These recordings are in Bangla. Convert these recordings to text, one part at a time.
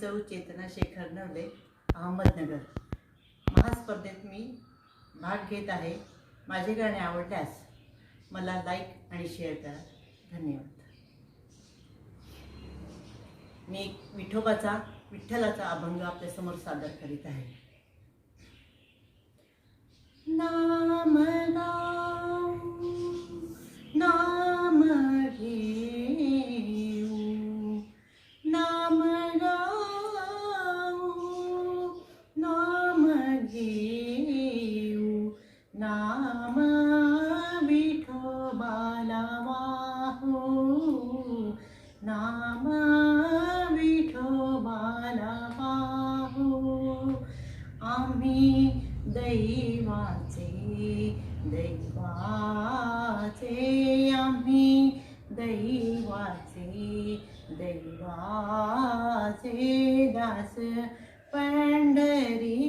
सौ चेतना शेखर नवले अहमदनगर. महास्पर्धेत मी भाग घेत आहे. माझे गाणे आवडल्यास मला लाईक आणि शेअर करा. धन्यवाद. मी विठोबाचा विठ्ठलाचा अभंग आपल्यासमोर सादर करीत आहे. नाम नमः নামাবিঠো বালাবাহু আমি দৈবাতে দৈবাতে আমি দৈবাতে দৈবাতে দাস পণ্ডরী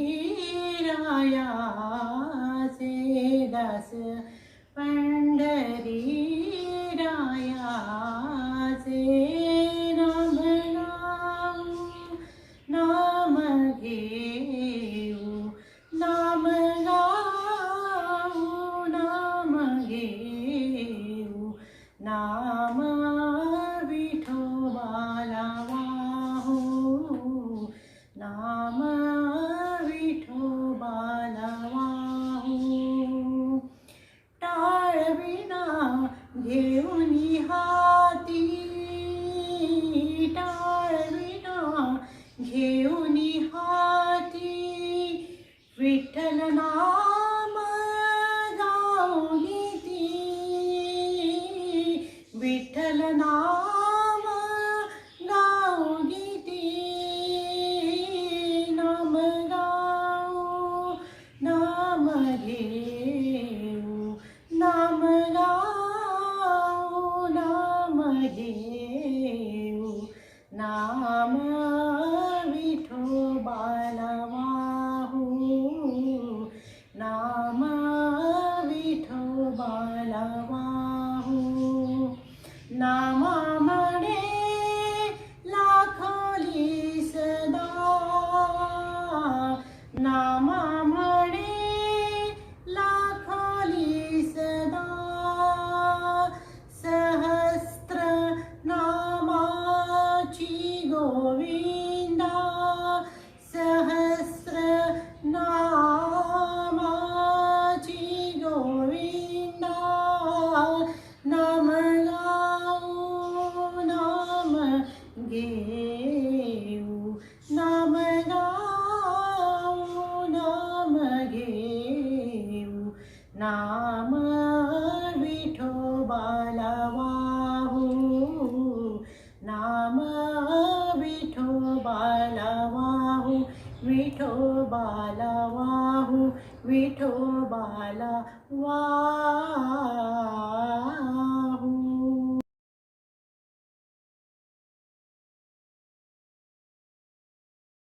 Nam गोविंदा सहस्र वाहू विठोबाला वाहू विठोबाला वाहू